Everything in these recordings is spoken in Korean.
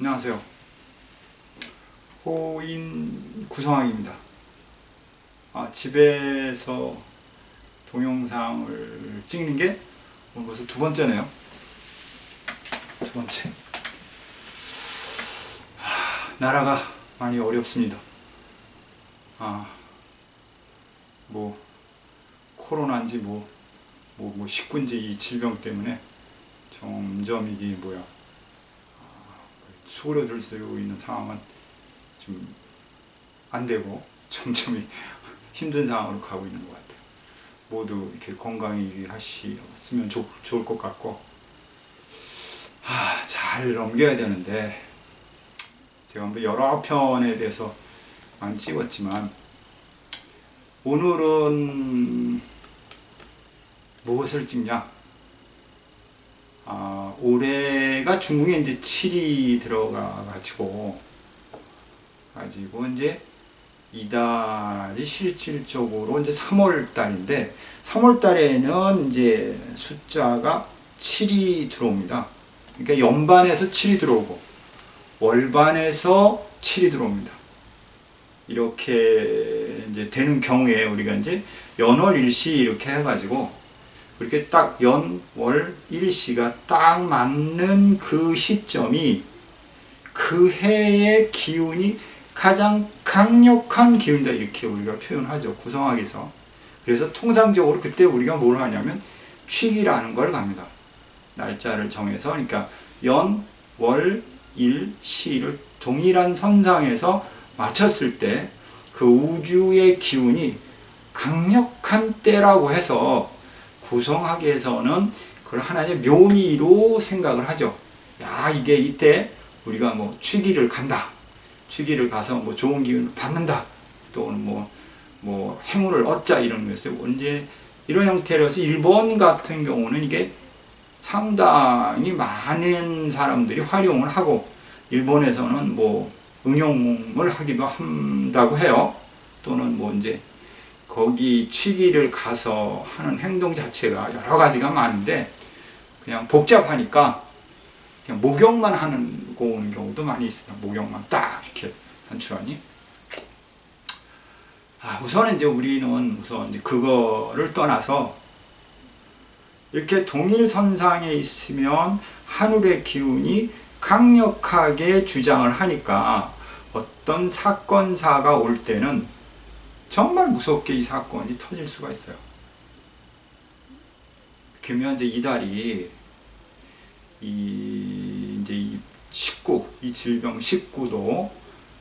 안녕하세요. 호인 구성학입니다. 아, 집에서 동영상을 찍는 게 오늘 벌써 두 번째네요. 두 번째. 하, 나라가 많이 어렵습니다. 아, 뭐 코로나인지 뭐, 뭐, 뭐 식군지 이 질병 때문에 점점 이게 뭐야 수그러들 수 있는 상황은 좀 안 되고 점점 이 힘든 상황으로 가고 있는 것 같아요. 모두 이렇게 건강히 유의하시면 좋, 좋을 것 같고 아, 잘 넘겨야 되는데 제가 뭐 여러 편에 대해서 많이 찍었지만 오늘은 무엇을 찍냐? 아, 올해가 중국에 이제 7이 들어가 가지고 가지고 이제 이달이 실질적으로 이제 3월 달인데 3월 달에는 이제 숫자가 7이 들어옵니다. 그러니까 연반에서 7이 들어오고 월반에서 7이 들어옵니다. 이렇게 이제 되는 경우에 우리가 이제 연월 일시 이렇게 해가지고 그렇게 딱 연, 월, 일시가 딱 맞는 그 시점이 그 해의 기운이 가장 강력한 기운이다 이렇게 우리가 표현하죠 구성학에서. 그래서 통상적으로 그때 우리가 뭘 하냐면 취기라는 걸 갑니다. 날짜를 정해서. 그러니까 연, 월, 일, 시를 동일한 선상에서 맞췄을 때 그 우주의 기운이 강력한 때라고 해서 구성학에서는 그걸 하나의 묘미로 생각을 하죠. 야, 이게 이때 우리가 뭐 취기를 간다. 취기를 가서 뭐 좋은 기운을 받는다. 또는 뭐, 뭐 행운을 얻자 이런 거였어요. 언제 이런 형태로서 일본 같은 경우는 이게 상당히 많은 사람들이 활용을 하고 일본에서는 뭐 응용을 하기도 한다고 해요. 또는 뭐 이제 거기 취기를 가서 하는 행동 자체가 여러 가지가 많은데 그냥 복잡하니까 그냥 목욕만 하는 거 오는 경우도 많이 있습니다. 목욕만 딱 이렇게 단추하니. 아, 우선은 이제 우리는 우선 이제 그거를 떠나서 이렇게 동일선상에 있으면 하늘의 기운이 강력하게 주장을 하니까 어떤 사건사가 올 때는 정말 무섭게 이 사건이 터질 수가 있어요. 그러면 이제 이달이 이 이제 이 식구, 이 질병 식구도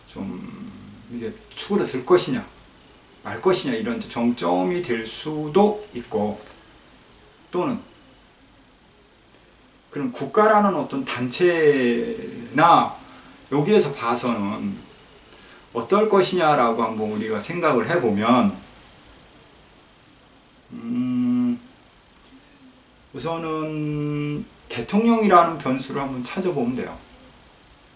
좀 이게 수그러들 것이냐, 말 것이냐 이런 정점이 될 수도 있고 또는 그런 국가라는 어떤 단체나 여기에서 봐서는 어떨 것이냐라고 한번 우리가 생각을 해보면 음, 우선은 대통령이라는 변수를 한번 찾아보면 돼요.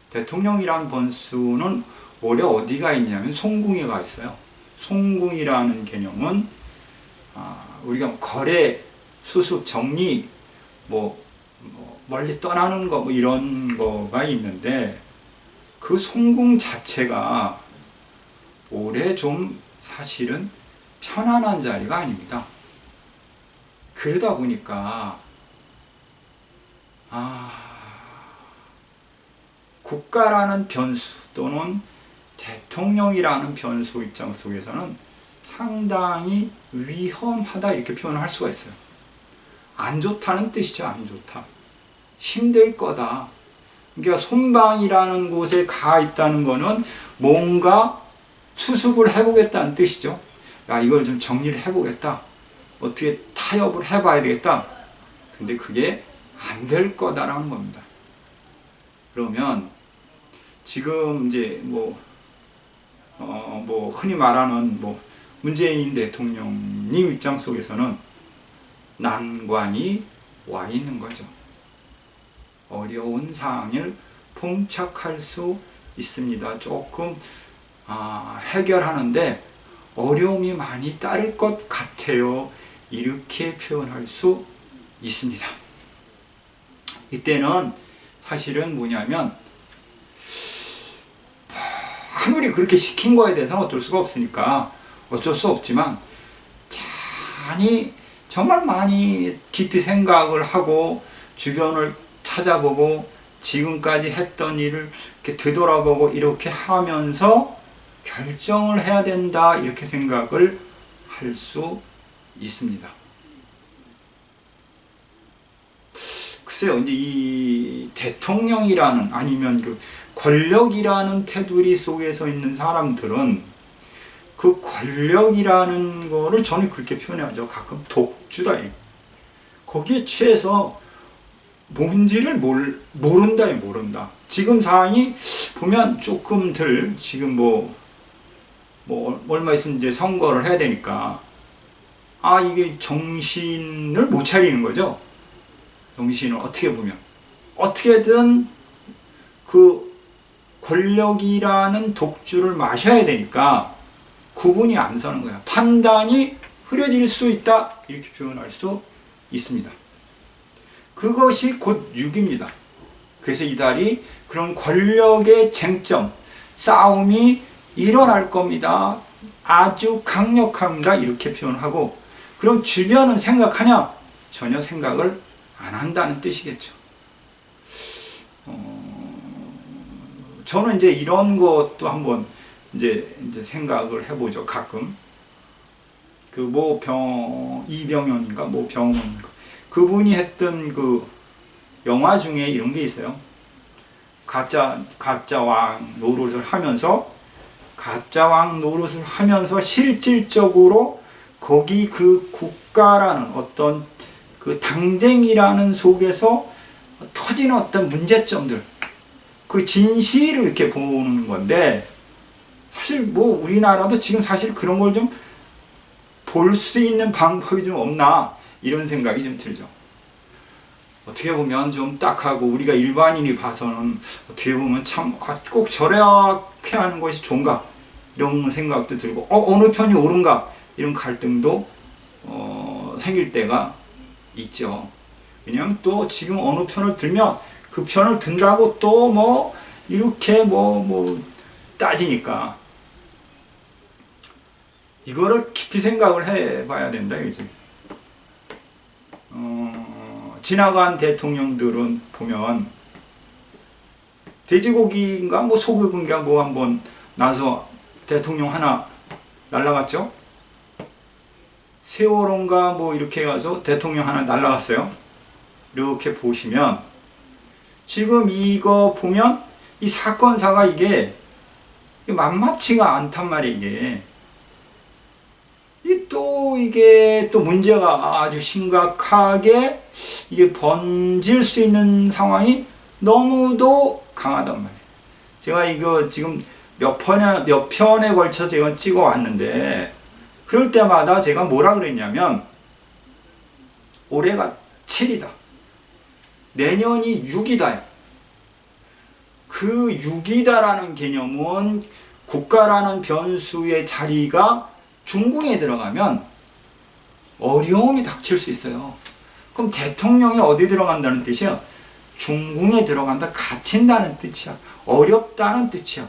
대통령이라는 변수는 올해 어디가 있냐면 송궁에가 있어요. 송궁이라는 개념은 아, 우리가 거래, 수습, 정리, 뭐, 뭐 멀리 떠나는 거 뭐 이런 거가 있는데 그 송궁 자체가 올해 좀 사실은 편안한 자리가 아닙니다. 그러다 보니까 아 국가라는 변수 또는 대통령이라는 변수 입장 속에서는 상당히 위험하다 이렇게 표현을 할 수가 있어요. 안 좋다는 뜻이죠. 안 좋다. 힘들 거다. 그러니까 손방이라는 곳에 가 있다는 거는 뭔가 수습을 해보겠다는 뜻이죠. 야, 이걸 좀 정리를 해보겠다. 어떻게 타협을 해봐야 되겠다. 근데 그게 안 될 거다라는 겁니다. 그러면 지금 이제 뭐, 어, 뭐, 흔히 말하는 뭐, 문재인 대통령님 입장 속에서는 난관이 와 있는 거죠. 어려운 상황을 봉착할 수 있습니다. 조금 아, 해결하는데 어려움이 많이 따를 것 같아요. 이렇게 표현할 수 있습니다. 이때는 사실은 뭐냐면 아무리 그렇게 시킨 거에 대해서는 어쩔 수가 없으니까 어쩔 수 없지만 많이 정말 많이 깊이 생각을 하고 주변을 찾아보고 지금까지 했던 일을 이렇게 되돌아보고 이렇게 하면서 결정을 해야 된다 이렇게 생각을 할 수 있습니다. 글쎄요, 이제 이 대통령이라는 아니면 그 권력이라는 테두리 속에서 있는 사람들은 그 권력이라는 거를 저는 그렇게 표현하죠. 가끔 독주다. 거기에 취해서 뭔지를 몰, 모른다, 모른다. 지금 상황이 보면 조금 들, 지금 뭐, 뭐, 얼마 있으면 이제 선거를 해야 되니까, 아, 이게 정신을 못 차리는 거죠. 정신을 어떻게 보면. 어떻게든 그 권력이라는 독주를 마셔야 되니까 구분이 안 서는 거야. 판단이 흐려질 수 있다. 이렇게 표현할 수 있습니다. 그것이 곧 육입니다. 그래서 이 달이 그런 권력의 쟁점, 싸움이 일어날 겁니다. 아주 강력합니다. 이렇게 표현하고, 그럼 주변은 생각하냐? 전혀 생각을 안 한다는 뜻이겠죠. 어, 저는 이제 이런 것도 한번 이제, 이제 생각을 해보죠. 가끔. 그 뭐 병, 이병현인가, 뭐 병원인가. 그분이 했던 그 영화 중에 이런 게 있어요. 가짜, 가짜 왕 노릇을 하면서, 가짜 왕 노릇을 하면서 실질적으로 거기 그 국가라는 어떤 그 당쟁이라는 속에서 터지는 어떤 문제점들, 그 진실을 이렇게 보는 건데, 사실 뭐 우리나라도 지금 사실 그런 걸 좀 볼 수 있는 방법이 좀 없나 이런 생각이 좀 들죠. 어떻게 보면 좀 딱하고 우리가 일반인이 봐서는 어떻게 보면 참꼭 아, 절약해 하는 것이 좋은가 이런 생각도 들고 어, 어느 편이 옳은가 이런 갈등도 어, 생길 때가 있죠. 왜냐하면 또 지금 어느 편을 들면 그 편을 든다고 또 뭐 이렇게 뭐뭐 뭐 따지니까 이거를 깊이 생각을 해봐야 된다 이거지. 어, 지나간 대통령들은 보면 돼지고기인가 뭐 소고기인가 뭐 한번 나서 대통령 하나 날라갔죠. 세월호인가 뭐 이렇게 가서 대통령 하나 날라갔어요. 이렇게 보시면 지금 이거 보면 이 사건사가 이게 만만치가 않단 말이에요 이게. 또 이게 또 문제가 아주 심각하게 이게 번질 수 있는 상황이 너무도 강하단 말이에요. 제가 이거 지금 몇 편에, 몇 편에 걸쳐 제가 찍어 왔는데, 그럴 때마다 제가 뭐라 그랬냐면, 올해가 7이다. 내년이 6이다. 그 6이다라는 개념은 국가라는 변수의 자리가 중궁에 들어가면 어려움이 닥칠 수 있어요. 그럼 대통령이 어디 들어간다는 뜻이야? 중궁에 들어간다, 갇힌다는 뜻이야. 어렵다는 뜻이야.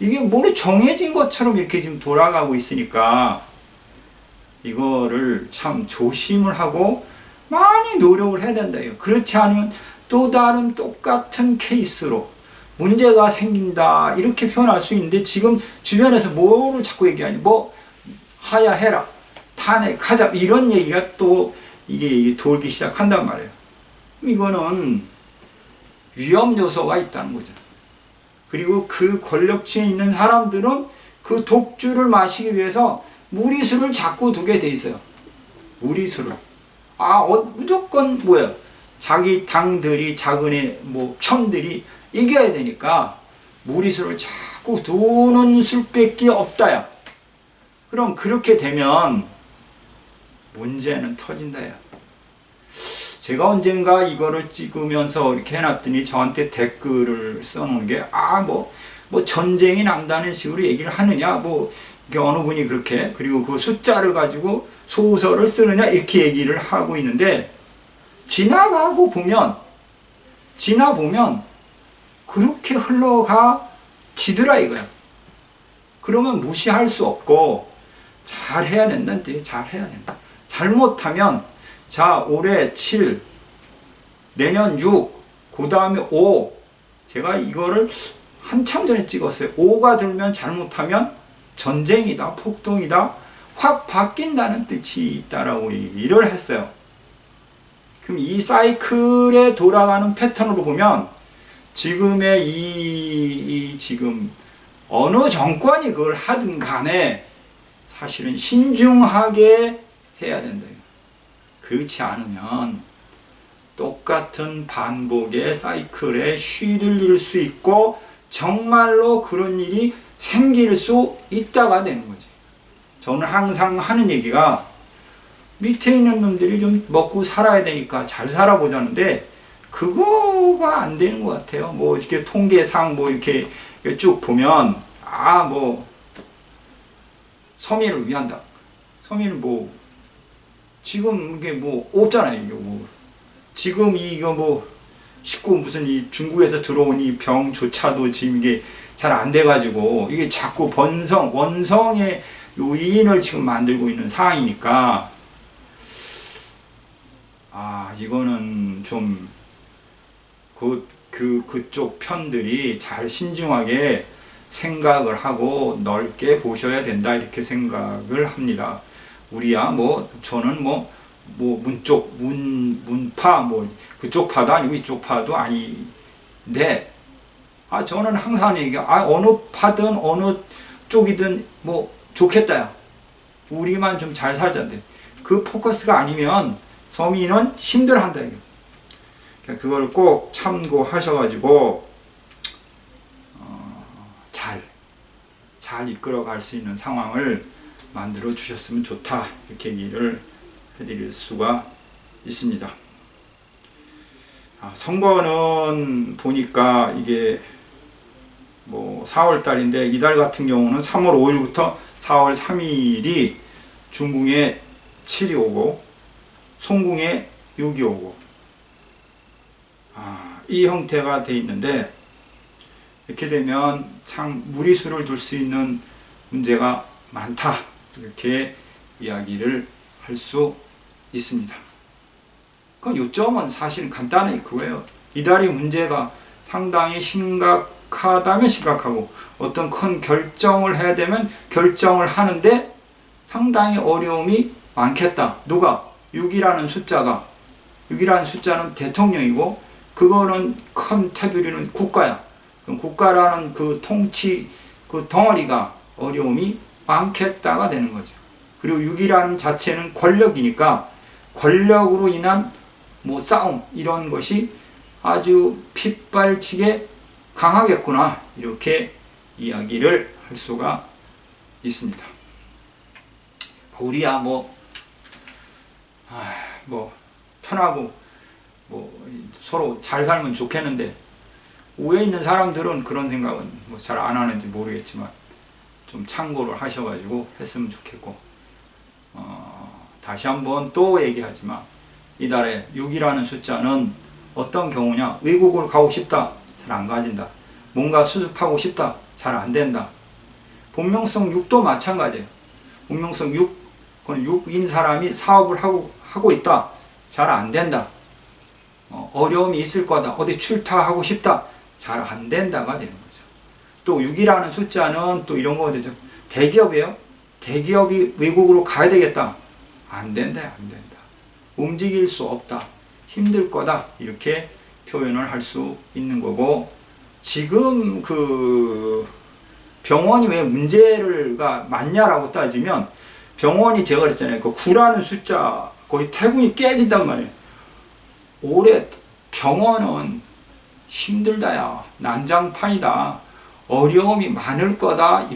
이게 뭔가 정해진 것처럼 이렇게 지금 돌아가고 있으니까 이거를 참 조심을 하고 많이 노력을 해야 된다. 그렇지 않으면 또 다른 똑같은 케이스로 문제가 생긴다. 이렇게 표현할 수 있는데 지금 주변에서 뭐를 자꾸 얘기하니? 뭐 하야해라. 탄핵하자. 이런 얘기가 또 이게 돌기 시작한단 말이에요. 이거는 위험 요소가 있다는 거죠. 그리고 그 권력층에 있는 사람들은 그 독주를 마시기 위해서 무리수를 자꾸 두게 돼 있어요. 무리수를. 아, 어, 무조건 뭐야? 자기 당들이, 자근의 뭐 편들이 이겨야 되니까 무리수를 자꾸 두는 수밖에 없다야. 그럼 그렇게 되면 문제는 터진다야. 제가 언젠가 이거를 찍으면서 이렇게 해놨더니 저한테 댓글을 써놓은 게, 아, 뭐, 뭐 전쟁이 난다는 식으로 얘기를 하느냐, 뭐, 어느 분이 그렇게, 그리고 그 숫자를 가지고 소설을 쓰느냐, 이렇게 얘기를 하고 있는데, 지나가고 보면, 지나보면, 그렇게 흘러가 지더라 이거야. 그러면 무시할 수 없고 잘 해야 된다는데 잘 해야 된다. 잘못하면 자 올해 7 내년 6 그 다음에 5 제가 이거를 한참 전에 찍었어요. 5가 들면 잘못하면 전쟁이다, 폭동이다, 확 바뀐다는 뜻이 있다라고 얘기를 했어요. 그럼 이 사이클에 돌아가는 패턴으로 보면 지금의 이, 이 지금 어느 정권이 그걸 하든 간에 사실은 신중하게 해야 된다. 그렇지 않으면 똑같은 반복의 사이클에 휘둘릴 수 있고 정말로 그런 일이 생길 수 있다가 되는 거지. 저는 항상 하는 얘기가 밑에 있는 놈들이 좀 먹고 살아야 되니까 잘 살아보자는데 그거가 안 되는 것 같아요. 뭐 이렇게 통계상 뭐 이렇게 쭉 보면 아 뭐 서민을 위한다. 서민은 뭐 지금 이게 뭐 없잖아요. 이게 뭐 지금 이거 뭐 식구 무슨 이 중국에서 들어온 이 병조차도 지금 이게 잘 안 돼가지고 이게 자꾸 번성 원성의 요인을 지금 만들고 있는 상황이니까 아 이거는 좀 그, 그, 그쪽 편들이 잘 신중하게 생각을 하고 넓게 보셔야 된다 이렇게 생각을 합니다. 우리야 뭐 저는 뭐 뭐 문쪽 문 문파 뭐 그쪽 파도 아니고 이쪽 파도 아닌데 아 저는 항상 얘기가 아 어느 파든 어느 쪽이든 뭐 좋겠다야. 우리만 좀 잘 살자인데 그 포커스가 아니면 서민은 힘들한다 이거. 그러니까 그걸 꼭 참고하셔가지고 어, 잘, 잘 이끌어갈 수 있는 상황을 만들어 주셨으면 좋다 이렇게 얘기를 해드릴 수가 있습니다. 아, 선거는 보니까 이게 뭐 4월 달인데 이달 같은 경우는 3월 5일부터 4월 3일이 중궁에 7이 오고 송궁에 6이 오고 아, 이 형태가 돼 있는데 이렇게 되면 참 무리수를 둘 수 있는 문제가 많다 이렇게 이야기를 할 수 있습니다. 그 요점은 사실 간단히 그거예요. 이달이 문제가 상당히 심각하다면 심각하고 어떤 큰 결정을 해야 되면 결정을 하는데 상당히 어려움이 많겠다. 누가? 6이라는 숫자가 6이라는 숫자는 대통령이고 그거는 큰 테두리는 국가야. 그럼 국가라는 그 통치 그 덩어리가 어려움이 많겠다가 되는 거죠. 그리고 6이라는 자체는 권력이니까 권력으로 인한 뭐 싸움 이런 것이 아주 핏발치게 강하겠구나 이렇게 이야기를 할 수가 있습니다. 우리야 뭐, 아, 뭐 편하고 뭐 서로 잘 살면 좋겠는데 우에 있는 사람들은 그런 생각은 뭐 잘 안 하는지 모르겠지만 좀 참고를 하셔가지고 했으면 좋겠고 어, 다시 한번 또 얘기하지만 이달에 6이라는 숫자는 어떤 경우냐? 외국을 가고 싶다 잘 안 가진다. 뭔가 수습하고 싶다 잘 안 된다. 본명성 6도 마찬가지예요. 본명성 6 그건 6인 사람이 사업을 하고 하고 있다 잘 안 된다. 어, 어려움이 있을 거다 어디 출타하고 싶다 잘 안 된다가 되는 거죠 또 6이라는 숫자는 또 이런 거 되죠. 대기업이에요. 대기업이 외국으로 가야 되겠다. 안 된다 안 된다. 움직일 수 없다. 힘들 거다. 이렇게 표현을 할 수 있는 거고 지금 그 병원이 왜 문제가 많냐라고 따지면 병원이 제가 그랬잖아요. 그 9라는 숫자 거의 태군이 깨진단 말이에요. 올해 병원은 힘들다야. 난장판이다 어려움이 많을 거다